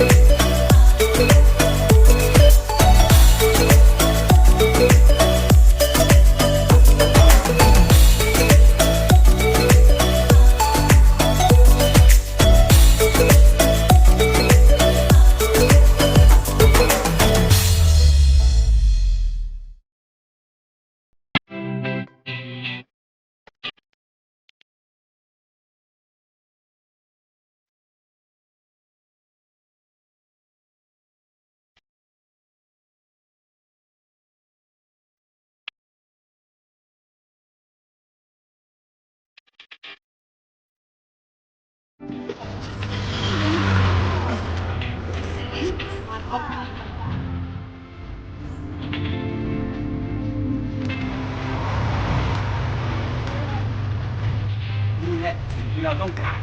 นี่ สิ่งที่เราต้องการ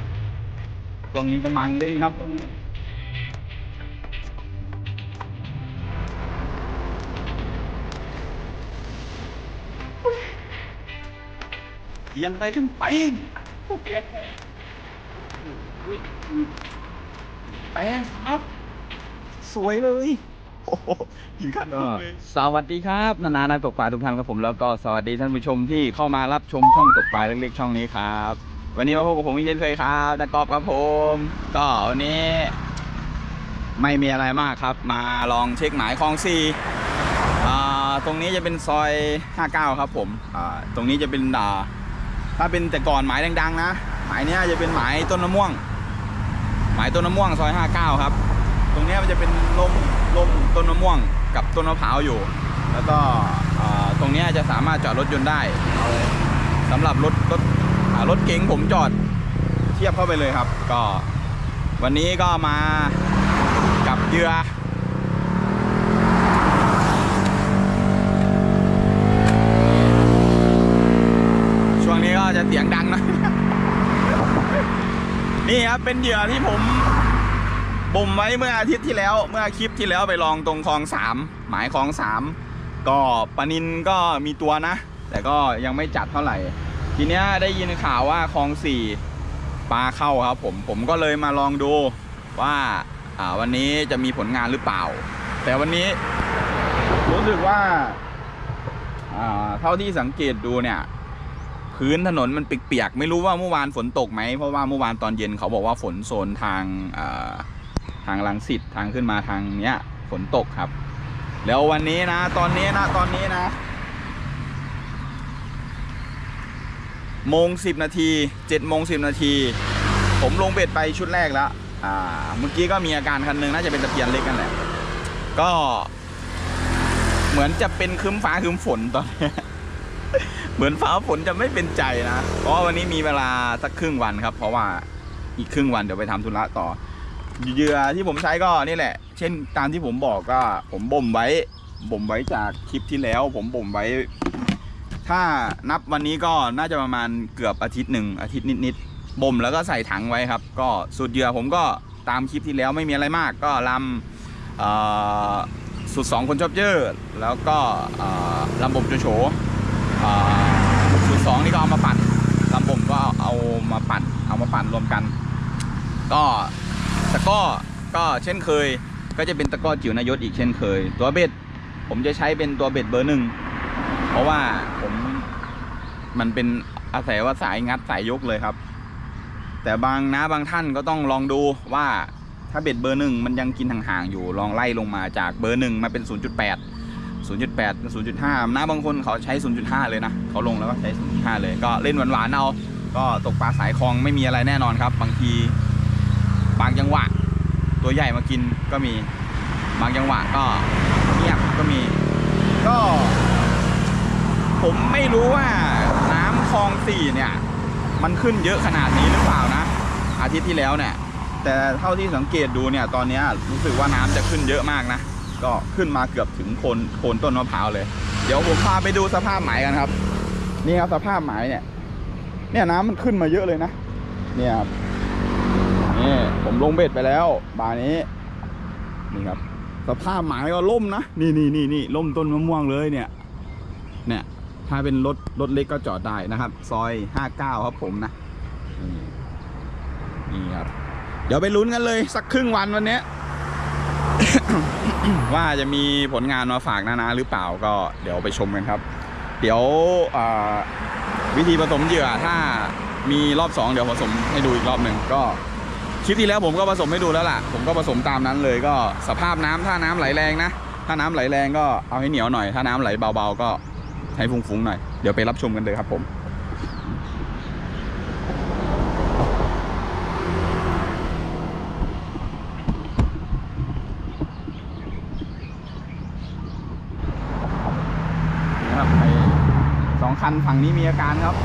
ตรงนี้กำลังเลยครับตรงนี้เยียนไปขึ้นไปโอเคแปลงครับ สวยเลยยิงขันสวัสดีครับนานานักตกปลาทุกท่านครับผมแล้วก็สวัสดีท่านผู้ชมที่เข้ามารับชมช่องตกปลาเล็กๆช่องนี้ครับ วันนี้มาพบกับผมอีกเช่นเคยครับนักกอบครับผม ก็วันนี้ ไม่มีอะไรมากครับ มาลองเช็คหมายคลองซีอ่ตรงนี้จะเป็นซอย 59 ครับผมตรงนี้จะเป็นถ้าเป็นแต่ก่อนหมายดัง ๆ นะ หมายเนี้ยจะเป็นหมายต้นมะม่วง หมายต้นมะม่วงซอย 59 ครับ ตรงเนี้ยมันจะเป็นร่มร่มต้นมะม่วงกับต้นมะพร้าวอยู่ แล้วก็ตรงเนี้ยจะสามารถจอดรถยนต์ได้สำหรับรถรถ รถเก๋งผมจอดเทียบเข้าไปเลยครับ ก็ วันนี้ก็มากับเหยื่อช่วงนี้ก็จะเสียงดังนะนี่ครับเป็นเหยื่อที่ผมบ่มไว้เมื่ออาทิตย์ที่แล้ว เมื่อคลิปที่แล้วไปลองตรงคลองสามหมายคลองสามก็ปานินก็มีตัวนะ แต่ก็ยังไม่จัดเท่าไหร่ ทีเนี้ยได้ยินข่าวว่าคลองสี่ปลาเข้าครับผมผมก็เลยมาลองดูว่าอ่าวันนี้จะมีผลงานหรือเปล่า แต่วันนี้รู้สึกว่าอ่าเท่าที่สังเกตดูเนี่ย พื้นถนนมันเปียกๆไม่รู้ว่าเมื่อวานฝนตกไหมเพราะว่าเมื่อวานตอนเย็นเขาบอกว่าฝนโซนทางอ่าทางลังสิตทางขึ้นมาทางเนี้ยฝนตกครับ แล้ววันนี้นะ ตอนนี้นะตอนนี้นะ โมงสิบนาทีเจ็ดโมงสิบนาที ผมลงเบ็ดไปชุดแรกแล้วอ่าเมื่อกี้ก็มีอาการคันหนึงน่าจะเป็นตะเพียนเล็กกันแหละ ก็ เหมือนจะเป็นครึ้มฟ้าครึ้มฝนตอนนี้เหมือนฟ้าฝนจะไม่เป็นใจนะ เพราะวันนี้มีเวลาสักครึ่งวันครับ เพราะว่าอีกครึ่งวันเดี๋ยวไปทำธุระต่อเหยื่อที่ผมใช้ก็นี่แหละ เช่นตามที่ผมบอกก็ผมบ่มไว้บ่มไว้จากคลิปที่แล้ว ผมบ่มไว้ ถ้านับวันนี้ก็น่าจะประมาณเกือบอาทิตย์หนึ่งอาทิตย์นิดๆบ่มแล้วก็ใส่ถังไว้ครับ ก็สูตรเหยื่อผมก็ตามคลิปที่แล้วไม่มีอะไรมาก ก็ลำสูตรสองคนชอบเยอะแล้วก็ลำบ่มโจโฉสูตรสองนี่ก็เอามาปั่นลำบ่มก็เอามาปั่น เอามาปั่นรวมกัน ก็ตะก้อก็เช่นเคย ก็จะเป็นตะก้อจิ๋วนายศอีกเช่นเคย ตัวเบ็ดผมจะใช้เป็นตัวเบ็ดเบอร์หนึ่ง เพราะว่าผมมันเป็นอาศัยว่าสายงัดสายยกเลยครับ แต่บางนะบางท่านก็ต้องลองดูว่าถ้าเบ็ดเบอร์หนึ่งมันยังกินห่างๆอยู่ลองไล่ลงมาจากเบอร์หนึ่งมาเป็น 0.8 0.8 0.5นะบางคนเขาใช้ 0.5 เลยนะเขาลงแล้วก็ใช้ 0.5 เลย ก็เล่นหวานๆเอา ก็ตกปลาสายคลองไม่มีอะไรแน่นอนครับ บางทีบางจังหวะ ตัวใหญ่มากินก็มี บางจังหวะก็เงียบก็มี ก็ ผมไม่รู้ว่าน้ำคลองสี่เนี่ย มันขึ้นเยอะขนาดนี้หรือเปล่านะ อาทิตย์ที่แล้วเนี่ย แต่เท่าที่สังเกตดูเนี่ยตอนนี้รู้สึกว่าน้ำจะขึ้นเยอะมากนะ ก็ขึ้นมาเกือบถึงโคนโคนต้นมะพร้าวเลย เดี๋ยวผมพาไปดูสภาพหมายกันครับ นี่ครับสภาพหมายเนี่ย เนี่ยน้ำมันขึ้นมาเยอะเลยนะ เนี่ยครับนี่ผมลงเบ็ดไปแล้วบานี้นี่ครับสภาพหมายก็ล่มนะ นี่นี่นี่นี่ล่มต้นมะม่วงเลยเนี่ย เนี่ย ถ้าเป็นรถรถเล็กก็จอดได้นะครับ ซอยห้าเก้าครับผมนะนี่ครับ เดี๋ยวไปลุ้นกันเลยสักครึ่งวันวันนี้ ว่าจะมีผลงานมาฝากนานาหรือเปล่าก็เดี๋ยวไปชมกันครับ เดี๋ยววิธีผสมเหยื่อถ้ามีรอบ2เดี๋ยวผสมให้ดูอีกรอบหนึ่งก็คลิปที่แล้วผมก็ผสมให้ดูแล้วล่ะ ผมก็ผสมตามนั้นเลยก็สภาพน้ำถ้าน้ำไหลแรงนะ ถ้าน้ำไหลแรงก็เอาให้เหนียวหน่อย ถ้าน้ำไหลเบาๆก็ ให้ฟุ้งๆหน่อย เดี๋ยวไปรับชมกันเลยครับผมนะครับไอ้สองคันฝั่งนี้มีอาการครับ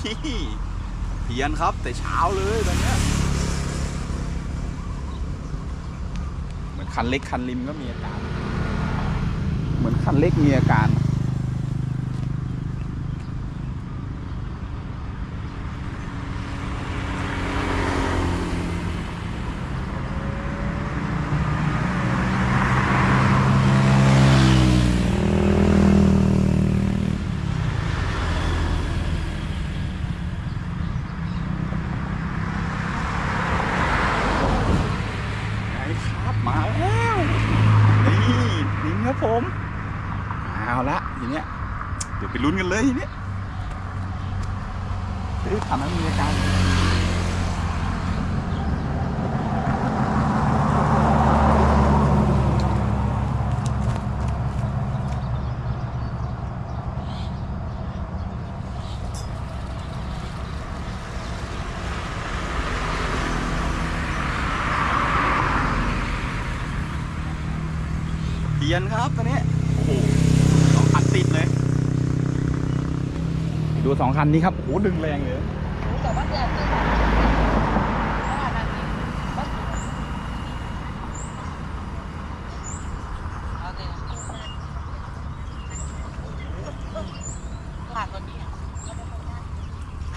เพียนครับแต่เช้าเลยตอนเนี้ยเหมือนคันเล็กคันริมก็มีอาการ เหมือนคันเล็กมีอาการ ไงครับมาแล้วนี่นี่ครับผมเอาละทีเนี้ยเดี๋ยวไปลุ้นกันเลยทีเนี้ยเฮ้ยทำให้มีอาการ ยียนครับตอนนี้โอ้โหสองคันติดเลย ดูสองคันนี้ครับโอ้โหดึงแรงเลย รู้แต่ว่าแดดเลยเพราะว่านั่นนี่ก็ถูกเอาเลยขาดรถนี้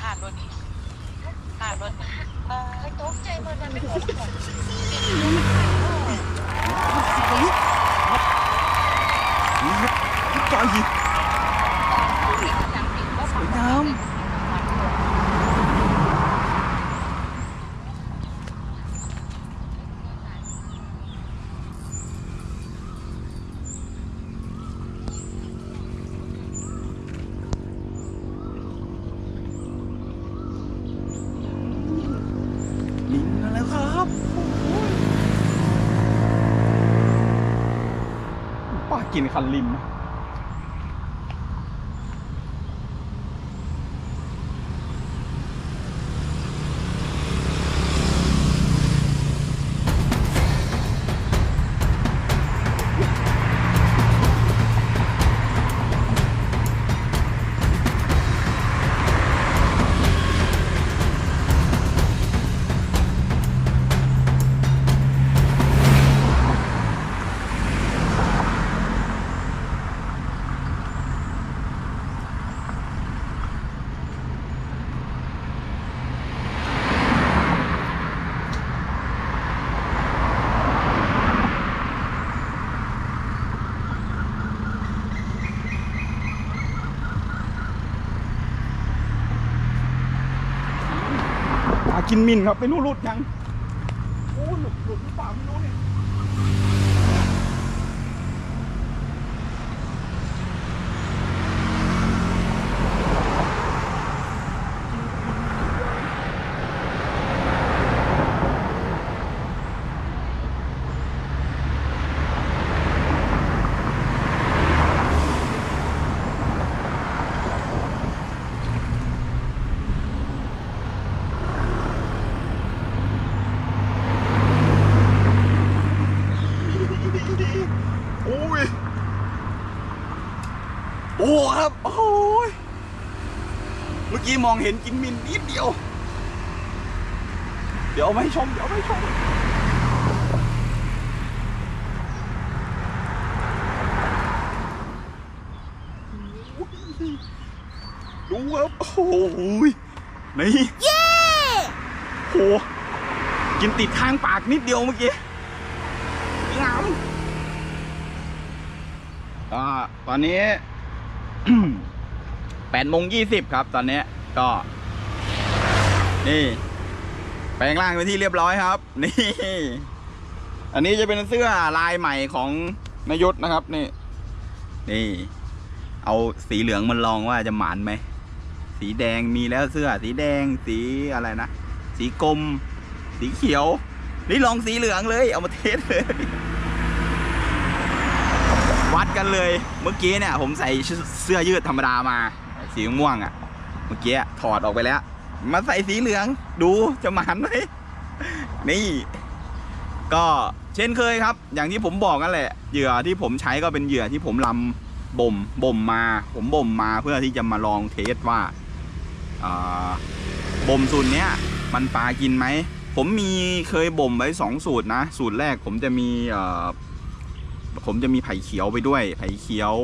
ขาดรถนี้ขาดรถนี้เออตกใจมันมันไม่หมด นี่ครับ จอ กินมินครับไม่รู้รูดยัง กี้มองเห็นกินมินนิดเดียว เดี๋ยวเอามาให้ชม เดี๋ยวเอามาให้ชมดูครับโอ้โหนี่เย้โหกินติดข้างปากนิดเดียวเมื่อกี้งามก็ตอนนี้แปดโมงยี่สิบครับตอนนี้ ก็ นี่แปลงร่างไปที่เรียบร้อยครับ นี่ อันนี้จะเป็นเสื้อลายใหม่ของนายศนะครับ นี่ นี่ เอาสีเหลืองมันลองว่าจะหมานไหมสีแดงมีแล้วเสื้อ สีแดงสีอะไรนะสีกรมสีเขียว นี่ลองสีเหลืองเลย เอามาเทสเลย วัดกันเลย เมื่อกี้เนี่ย ผมใส่เสื้อยืดธรรมดามา สีม่วงอะ่ะ มื่อกี้ถอดออกไปแล้ว มาใส่สีเหลืองดูจะหมันไหมนี่ ก็เช่นเคยครับ อย่างที่ผมบอกกันแหละเหยื่อที่ผมใช้ก็เป็นเหยื่อที่ผมลำบ่มบ่มมา ผมบ่มมาเพื่อที่จะมาลองเทสว่าบ่มสูตรเนี้ยมันปลากินไหมผมมีเคยบ่มไว้สองสูตรนะ สูตรแรกผมจะมีผมจะมีไผ่เขียวไปด้วย ไผ่เขียว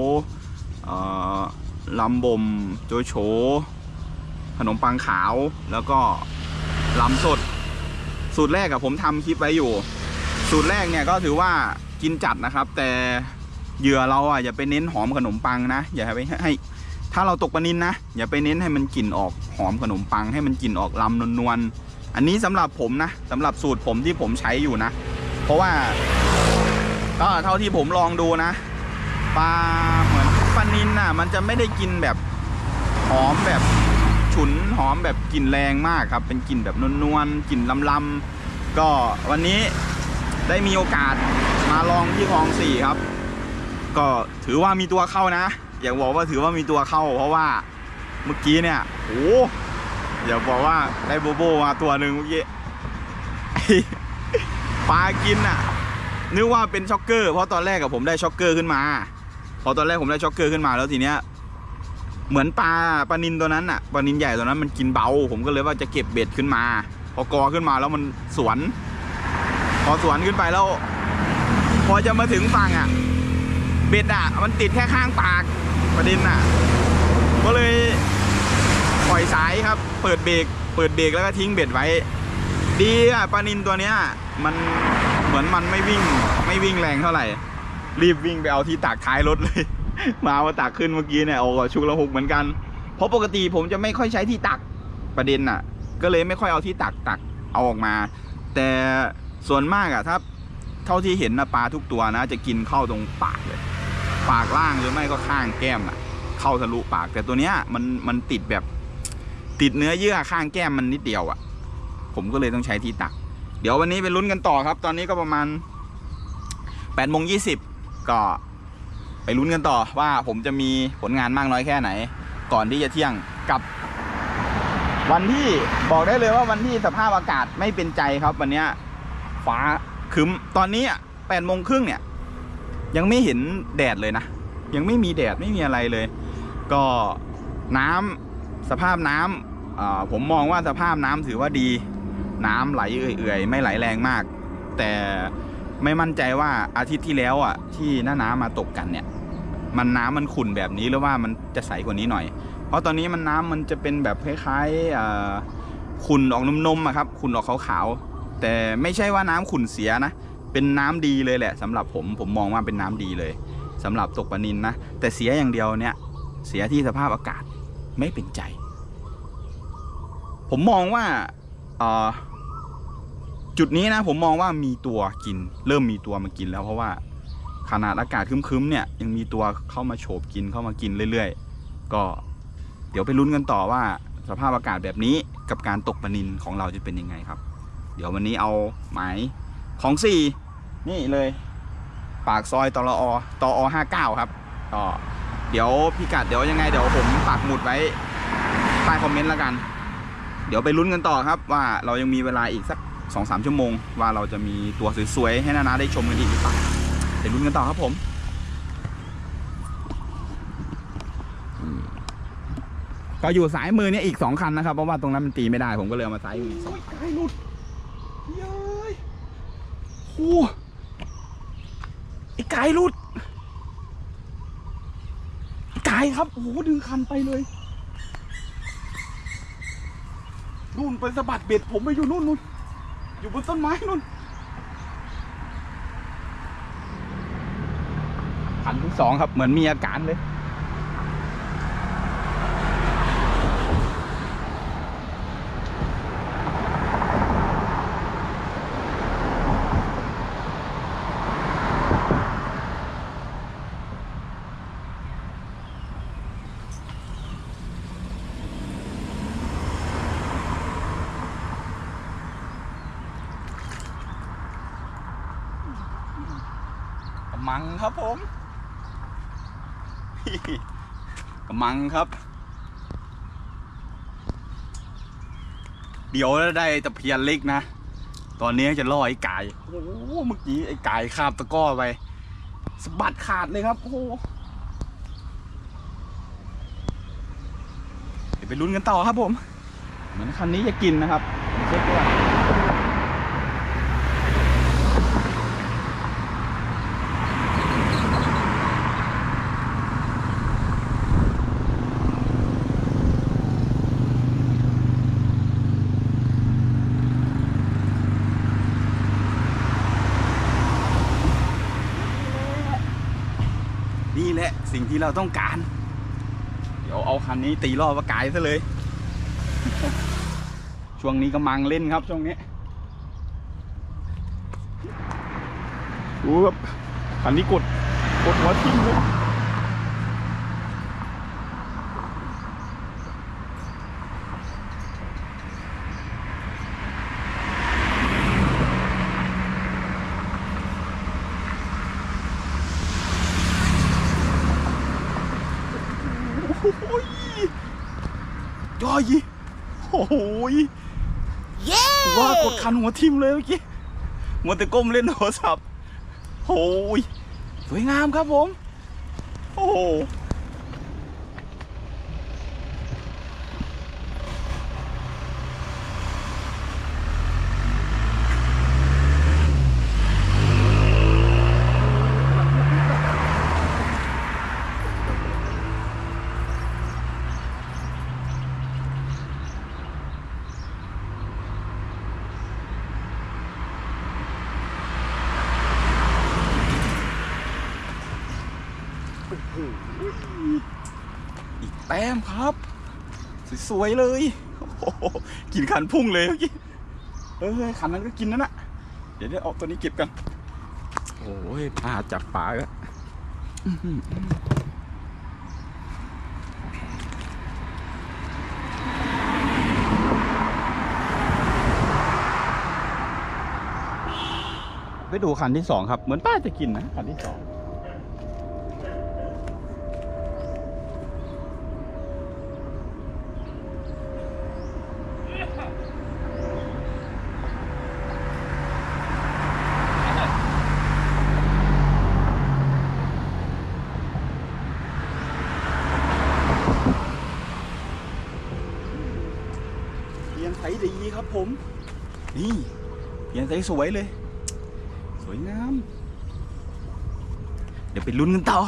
ลำบ่มโจโฉ ขนมปังขาวแล้วก็ลำสด สูตรแรกอะผมทำคลิปไว้อยู่ สูตรแรกเนี่ยก็ถือว่ากินจัดนะครับ แต่เหยื่อเราอะอย่าไปเน้นหอมขนมปังนะ อย่าไปให้ ถ้าเราตกปลานินนะ อย่าไปเน้นให้มันกลิ่นออกหอมขนมปัง ให้มันกลิ่นออกลำนวลๆอันนี้สำหรับผมนะสำหรับสูตรผมที่ผมใช้อยู่นะ เพราะว่าก็เท่าที่ผมลองดูนะปลาเหมือนปลานินน่ะ มันจะไม่ได้กินแบบหอมแบบ ฉุนหอมแบบกลิ่นแรงมากครับ เป็นกลิ่นแบบนวลๆกลิ่นลำๆก็วันนี้ได้มีโอกาสมาลองที่คลองสี่ครับ ก็ถือว่ามีตัวเข้านะ อยากบอกว่าถือว่ามีตัวเข้า เพราะว่าเมื่อกี้เนี่ยโอ้อยากบอกว่าได้โบโบมาตัวหนึ่งเมื่อกี้ปลากินอะนึกว่าเป็นช็อกเกอร์เพราะตอนแรกกับผมได้ช็อกเกอร์ขึ้นมา พอตอนแรกผมได้ช็อกเกอร์ขึ้นมาแล้วทีเนี้ย เหมือนปลาปลานินตัวนั้นอะปลานินใหญ่ตัวนั้นมันกินเบา ผมก็เลยว่าจะเก็บเบ็ดขึ้นมา พอกอขึ้นมาแล้วมันสวน พอสวนขึ้นไปแล้ว พอจะมาถึงฝั่งอะเบ็ดอะมันติดแค่ข้างปากประเด็นอะก็เลยปล่อยสายครับ เปิดเบรกเปิดเบรกแล้วก็ทิ้งเบ็ดไว้ ดีอะปลานินตัวเนี้ย มันเหมือนมันไม่วิ่งไม่วิ่งแรงเท่าไหร่ รีบวิ่งไปเอาที่ตากท้ายรถเลย มาเอาตักขึ้นเมื่อกี้เนี่ยโอ้ชุกละหกเหมือนกัน เพราะปกติผมจะไม่ค่อยใช้ที่ตักประเด็นอะ ก็เลยไม่ค่อยเอาที่ตักตักเอาออกมา แต่ส่วนมากอะถ้าเท่าที่เห็นนะปลาทุกตัวนะ จะกินเข้าตรงปากเลย ปากล่างหรือไม่ก็ข้างแก้มอะเข้าทะลุปาก แต่ตัวเนี้ยมันมันติดแบบติดเนื้อเยื่อข้างแก้มมันนิดเดียวอะผมก็เลยต้องใช้ที่ตัก เดี๋ยววันนี้ไปลุ้นกันต่อครับ ตอนนี้ก็ประมาณ8ปดโมงยีก็ ไปลุ้นกันต่อว่าผมจะมีผลงานมากน้อยแค่ไหน ก่อนที่จะเที่ยงกับวันที่บอกได้เลยว่าวันที่สภาพอากาศไม่เป็นใจครับ วันนี้ฟ้าคึ้มตอนนี้แปดโมงครึ่งเนี่ย ยังไม่เห็นแดดเลยนะ ยังไม่มีแดดไม่มีอะไรเลย ก็น้ำสภาพน้ำอ่าผมมองว่าสภาพน้ำถือว่าดี น้ำไหลเอื่อยๆ ไม่ไหลแรงมาก แต่ ไม่มั่นใจว่าอาทิตย์ที่แล้วอะ ที่หน้าน้ำมาตกกันเนี่ย มันน้ำมันขุ่นแบบนี้หรือว่ามันจะใสกว่านี้หน่อย เพราะตอนนี้มันน้ำมันจะเป็นแบบคล้ายๆขุ่นออกนมๆอะครับขุ่นออกขาวๆแต่ไม่ใช่ว่าน้ำขุ่นเสียนะเป็นน้ำดีเลยแหละสำหรับผมผมมองว่าเป็นน้ำดีเลยสำหรับตกปลานินนะแต่เสียอย่างเดียวเนี่ย เสียที่สภาพอากาศไม่เป็นใจ ผมมองว่า จุดนี้นะผมมองว่ามีตัวกิน เริ่มมีตัวมากินแล้วเพราะว่าขนาดอากาศคึ้มๆเนี่ยยังมีตัวเข้ามาโฉบกินเข้ามากินเรื่อยๆ ก็เดี๋ยวไปลุ้นกันต่อว่าสภาพอากาศแบบนี้กับการตกปนินของเราจะเป็นยังไงครับ เดี๋ยววันนี้เอาหมายของสี่นี่เลย ปากซอยตลอตอห้าเก้าครับก็เดี๋ยวพิกัดเดี๋ยวยังไงเดี๋ยวผมปักหมุดไว้ใต้คอมเมนต์แล้วกัน เดี๋ยวไปลุ้นกันต่อครับว่าเรายังมีเวลาอีกสัก สองสามชั่วโมง ว่าเราจะมีตัวสวยๆ ให้นานาได้ชมกันอีกหรือเปล่าเดี๋ยวลุ้นกันต่อครับผมก็อยู่ซ้ายมือเนี่ยอีกสองคันนะครับ เพราะว่าตรงนั้นมันตีไม่ได้ผมก็เลยเอามาซ้ายมือโอ้ยไกายหลุดเย้ยโอ้ไอ้ไก่หลุดไอ้ไก่ครับโอ้โหดึงคันไปเลยนู่นไปสะบัดเบ็ดผมไปอยู่นู่นนู่น อยู่บนต้นไม้นู่นขันที่สองครับ เหมือนมีอาการเลย ครับผมกำมังครับ เดี๋ยวได้ตะเพียนเล็กนะ ตอนนี้จะล่อไอ้ไก่โอ้โหเมื่อกี้ไอ้ไก่คาบตะก้อไปสะบัดขาดเลยครับ โอ้เดี๋ยวไปลุ้นกันต่อครับผม เหมือนคันนี้จะกินนะครับเช็คด้วย นี่แหละสิ่ง ที่เราต้องการ เดี๋ยวเอาคันนี้ตีรอบว่ากายซะเลย ช่วงนี้กำลังเล่นครับช่วงนี้ดูครับคันนี้กดกดหัวทิ่มเลยโอ้ยย่อยโอ้โหย เย้ ว่ากดคัน หัวทิ่มเลยเมื่อกี้มัวแต่ก้มเล่นโทรศัพท์โอ้ยสวยงามครับผม โอ้ อีกแต้มครับ สวยๆเลยโอ้โหกินคันพุ่งเลยเมื่อกี้เออคันนั้นก็กินนั่นน่ะ เดี๋ยวได้เอาตัวนี้เก็บกัน โอ้ยปลาจับปลาก็ไปดูคันที่สองครับ เหมือนป้าจะกินนะคันที่สอง เพียงไถดีครับผม นี่เพียนใสสวยเลย สวยงาม เดี๋ยวไปลุ้นกันต่อ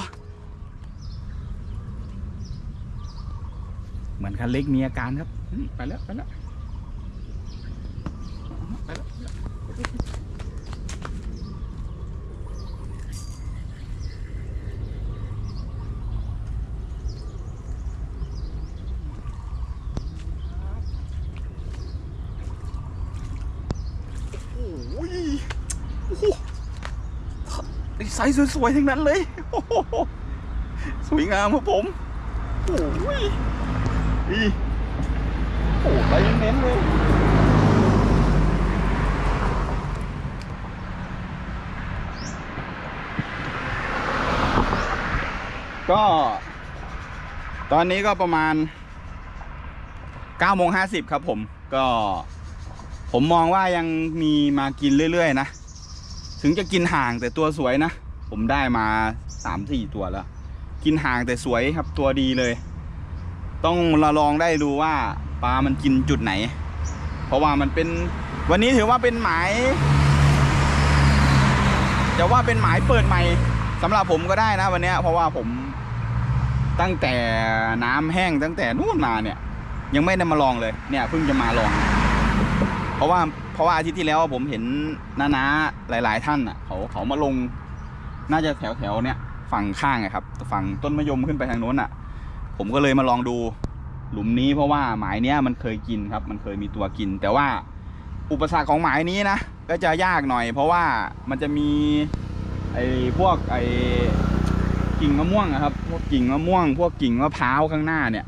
เหมือนคันเล็กมีอาการครับ ไปแล้ว ไปแล้ว ไปแล้วไปแล้วโอ้ยโอ้โหไอ้ไซส์สวยๆทั้งนั้นเลยโอ้โหสวยงามครับผมโอ้ยอีโอ้ไปเน้นๆเลยก็ ตอนนี้ก็ประมาณ9โมง50 ครับผมก็ผมมองว่ายังมีมากินเรื่อย ๆ นะ ถึงจะกินห่างแต่ตัวสวยนะ ผมได้มา3-4ตัวแล้ว กินห่างแต่สวยครับตัวดีเลย ต้องละลองได้ดูว่าปลามันกินจุดไหน เพราะว่ามันเป็นวันนี้ถือว่าเป็นหมายจะว่าเป็นหมายเปิดใหม่สำหรับผมก็ได้นะวันนี้เพราะว่าผมตั้งแต่น้ำแห้งตั้งแต่นู่นมาเนี่ย ยังไม่ได้มาลองเลยเนี่ยเพิ่งจะมาลอง เพราะว่าเพราะว่าอาทิตย์ที่แล้วผมเห็นน้าๆหลาย ๆ ท่านอะเขาเขามาลง น่าจะแถวแถวๆเนี่ยฝั่งข้างอะครับฝั่งต้นมะยมขึ้นไปทางโน้นอะผมก็เลยมาลองดูหลุมนี้เพราะว่าหมายเนี้ยมันเคยกินครับ มันเคยมีตัวกิน แต่ว่าอุปสรรคของหมายนี้นะก็จะยากหน่อย เพราะว่ามันจะมีไอ้พวกไอ้กิ่งมะม่วงอะครับ พวกกิ่งมะม่วง พวกกิ่งมะพร้าวข้างหน้าเนี่ย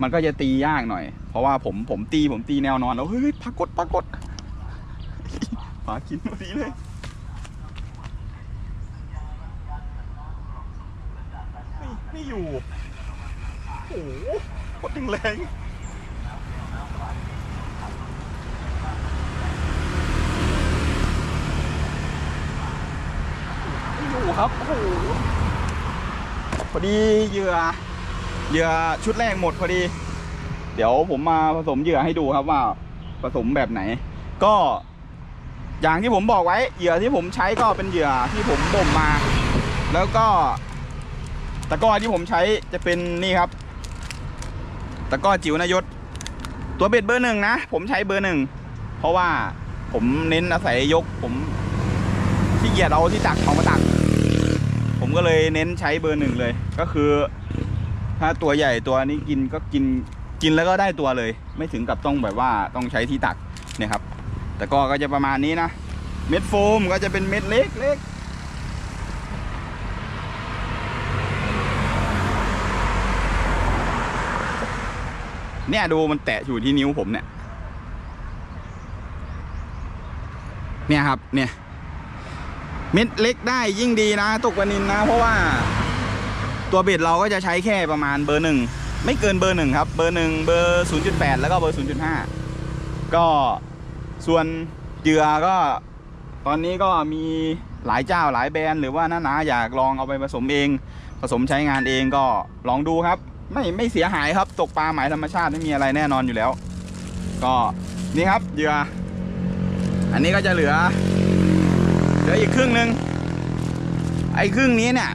มันก็จะตียากหน่อย เพราะว่าผมผมตีผมตีแนวนอนแล้วเฮ้ยปรากฏปรากฏปลากินพอดีเลย ไม่อยู่ โอ้โหกดแรงไม่อยู่ครับโอ้โหพอดีเหยื่อเหยื่อชุดแรกหมดพอดี เดี๋ยวผมมาผสมเหยื่อให้ดูครับว่าผสมแบบไหน ก็อย่างที่ผมบอกไว้เหยื่อที่ผมใช้ก็เป็นเหยื่อที่ผมบ่มมา แล้วก็ ตะกร้อที่ผมใช้จะเป็นนี่ครับ ตะกร้อจิ๋วนายศ ตัวเบ็ดเบอร์หนึ่งนะ ผมใช้เบอร์หนึ่ง เพราะว่าผมเน้นอาศัยยก ผมที่เกียจเอาที่ตักเอามาตัก ผมก็เลยเน้นใช้เบอร์หนึ่งเลย ก็คือ ถ้าตัวใหญ่ตัวนี้กินก็กินกินแล้วก็ได้ตัวเลย ไม่ถึงกับต้องแบบว่าต้องใช้ที่ตักเนี่ยครับ แต่ก็ก็จะประมาณนี้นะ เม็ดโฟมก็จะเป็นเม็ดเล็กเล็ก เนี่ยดูมันแตะอยู่ที่นิ้วผมเนี่ย เนี่ยครับ เนี่ย เม็ดเล็กได้ยิ่งดีนะตกปลานินนะ เพราะว่า ตัวเบ็ดเราก็จะใช้แค่ประมาณเบอร์หนึ่งไม่เกินเบอร์หนึ่งครับ เบอร์หนึ่งเบอร์ศูนย์จุดแปดแล้วก็เบอร์ศูนย์จุดห้าก็ส่วนเหยื่อก็ ตอนนี้ก็มีหลายเจ้าหลายแบรนด์หรือว่าน้าๆอยากลองเอาไปผสมเอง ผสมใช้งานเองก็ลองดูครับ ไม่ไม่เสียหายครับตกปลาหมายธรรมชาติไม่มีอะไรแน่นอนอยู่แล้ว ก็นี่ครับเหยื่ออันนี้ก็จะเหลือ เหลืออีกครึ่งหนึ่งไอ้ครึ่งนี้เนี่ย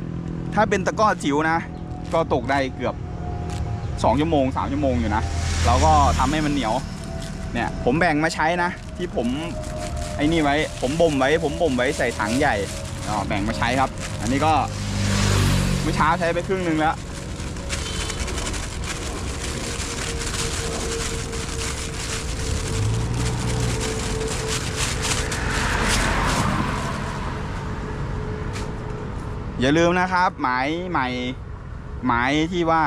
ถ้าเป็นตะก้อจิ๋วนะ ก็ตกได้เกือบสองชั่วโมงสามชั่วโมงอยู่นะเราก็ทำให้มันเหนียว เนี่ย ผมแบ่งมาใช้นะ ที่ผมไอ้นี่ไว้ ผมบ่มไว้ ผมบ่มไว้ใส่ถังใหญ่ก็แบ่งมาใช้ครับ อันนี้ก็เมื่อเช้าใช้ไปครึ่งหนึ่งแล้ว อย่าลืมนะครับ หมายใหม่หมายที่ว่า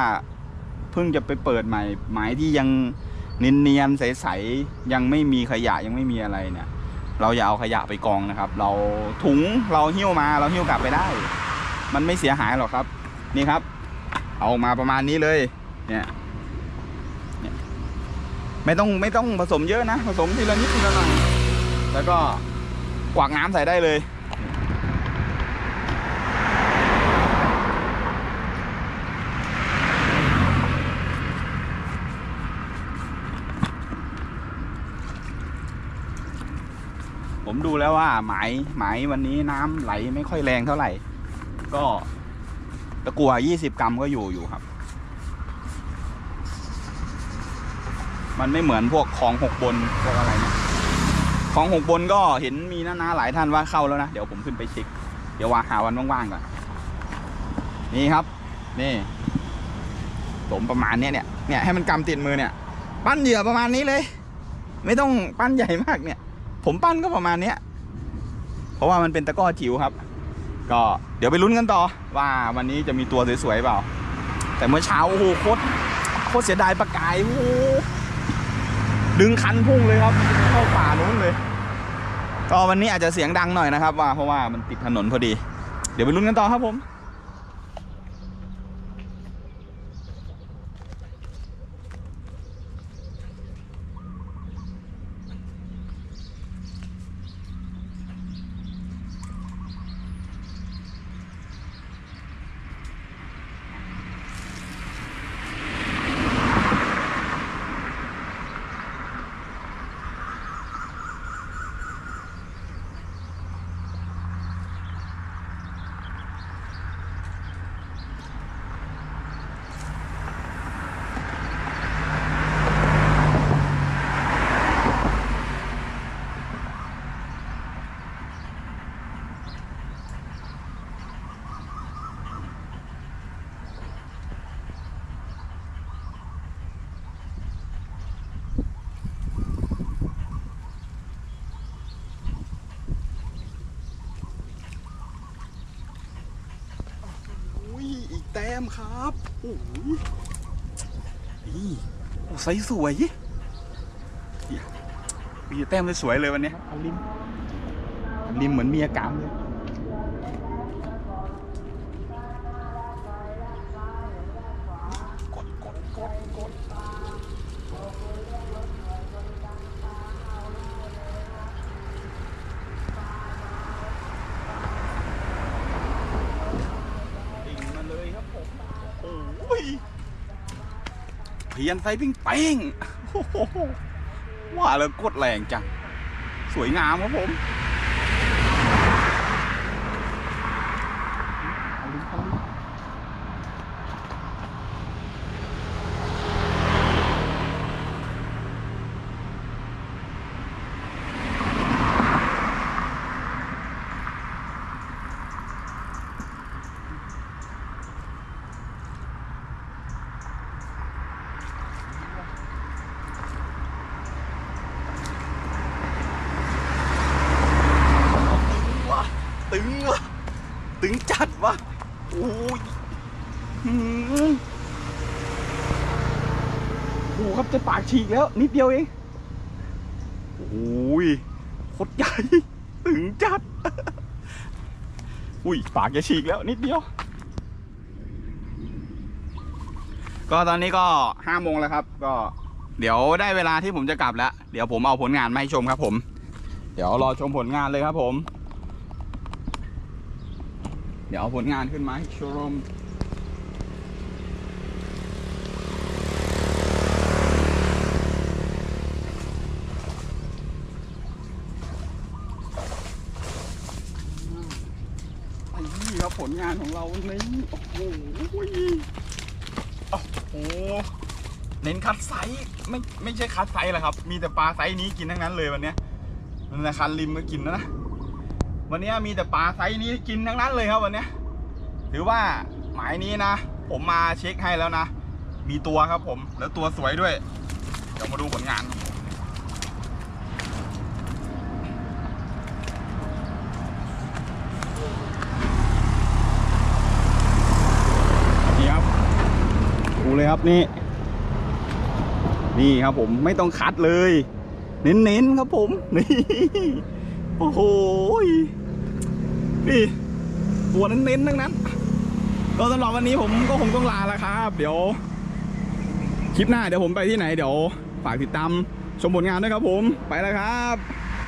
เพิ่งจะไปเปิดใหม่ หมายที่ยังเนียนๆใสๆยังไม่มีขยะยังไม่มีอะไรเนี่ย เราอย่าเอาขยะไปกองนะครับ เราถุงเราหิ้วมาเราหิ้วกลับไปได้ มันไม่เสียหายหรอกครับ นี่ครับ เอามาประมาณนี้เลย เนี่ยเนี่ยไม่ต้องไม่ต้องผสมเยอะนะ ผสมทีละนิดทีละหน่อยแล้วก็กวากน้ำใส่ได้เลย ดูแล้วว่าหมายหมายวันนี้น้ำไหลไม่ค่อยแรงเท่าไหร่ ก็ตะกัวยี่สิบกรัมก็อยู่อยู่ครับ มันไม่เหมือนพวกคลองหกบนพวกอะไรนี่ยคลองหกบนก็เห็นมีน้าๆหลายท่านว่าเข้าแล้วนะเดี๋ยวผมขึ้นไปเช็ค เดี๋ยวว่าหาวันว่างๆก่อนนี่ครับ นี่ผมประมาณเนี้ยเนี่ยเนี่ยให้มันกำติดมือเนี่ย ปั้นเหยื่อประมาณนี้เลย ไม่ต้องปั้นใหญ่มากเนี่ย ผมปั้นก็ประมาณเนี้ย เพราะว่ามันเป็นตะก้อจิ๋วครับ ก็เดี๋ยวไปลุ้นกันต่อว่าวันนี้จะมีตัวสวยๆเปล่า แต่เมื่อเช้าโอ้โหโคตรโคตรเสียดายปลากายโอ้โหดึงคันพุ่งเลยครับเข้าป่านู้นเลยก็วันนี้อาจจะเสียงดังหน่อยนะครับว่าเพราะว่ามันติดถนนพอดี เดี๋ยวไปลุ้นกันต่อครับผม มครับโอ้ยนี่โอ้ไซส์สวยนี่มีแต้มสวยๆเลยวันนี้ครับเอาริมเอาริมเหมือนมีอาการเลย กดกดกดกดดิ่งมาเลยครับผม โอ้ย เพียนไซปิ้งเป้งว่าแล้วกดแรงจัง สวยงามครับผมเอาดิเอาดิ ตึงวะตึงวะตึงจัดวะโอ้ยหืมโอ้โหครับจะปากฉีกแล้ว นิดเดียวเองโอ้ยโคตรใหญ่ตึงจัด อุ้ยปากจะฉีกแล้วนิดเดียว ก็ตอนนี้ก็ห้าโมงแล้วครับ ก็เดี๋ยวได้เวลาที่ผมจะกลับแล้ว เดี๋ยวผมเอาผลงานมาให้ชมครับผม เดี๋ยวรอชมผลงานเลยครับผม เดี๋ยวเอาผลงานขึ้นมาให้ชมไอ้นี่ครับผลงานของเรานี่โอ้โหโอ้โหเน้นคัดไซส์ไม่ไม่ใช่คัดไซส์หรอกครับ มีแต่ปลาไซส์นี้กินทั้งนั้นเลยวันเนี้ยมันะคันริมก็กินนะนะ วันนี้มีแต่ปลาไซส์นี้กินทั้งนั้นเลยครับวันนี้ถือว่าหมายนี้นะ ผมมาเช็คให้แล้วนะ มีตัวครับผม แล้วตัวสวยด้วย เดี๋ยวมาดูผลงานนี่ครับดูเลยครับนี่ นี่ครับผมไม่ต้องคัดเลย เน้นๆครับผม นี่ โอ้โห นี่ตัวเน้นทั้งนั้นก็สำหรับวันนี้ผมก็คงต้องลาแล้วครับ เดี๋ยว คลิปหน้าเดี๋ยวผมไปที่ไหนเดี๋ยว ฝากติดตามชมผลงานด้วยครับผม ไปแล้วครับ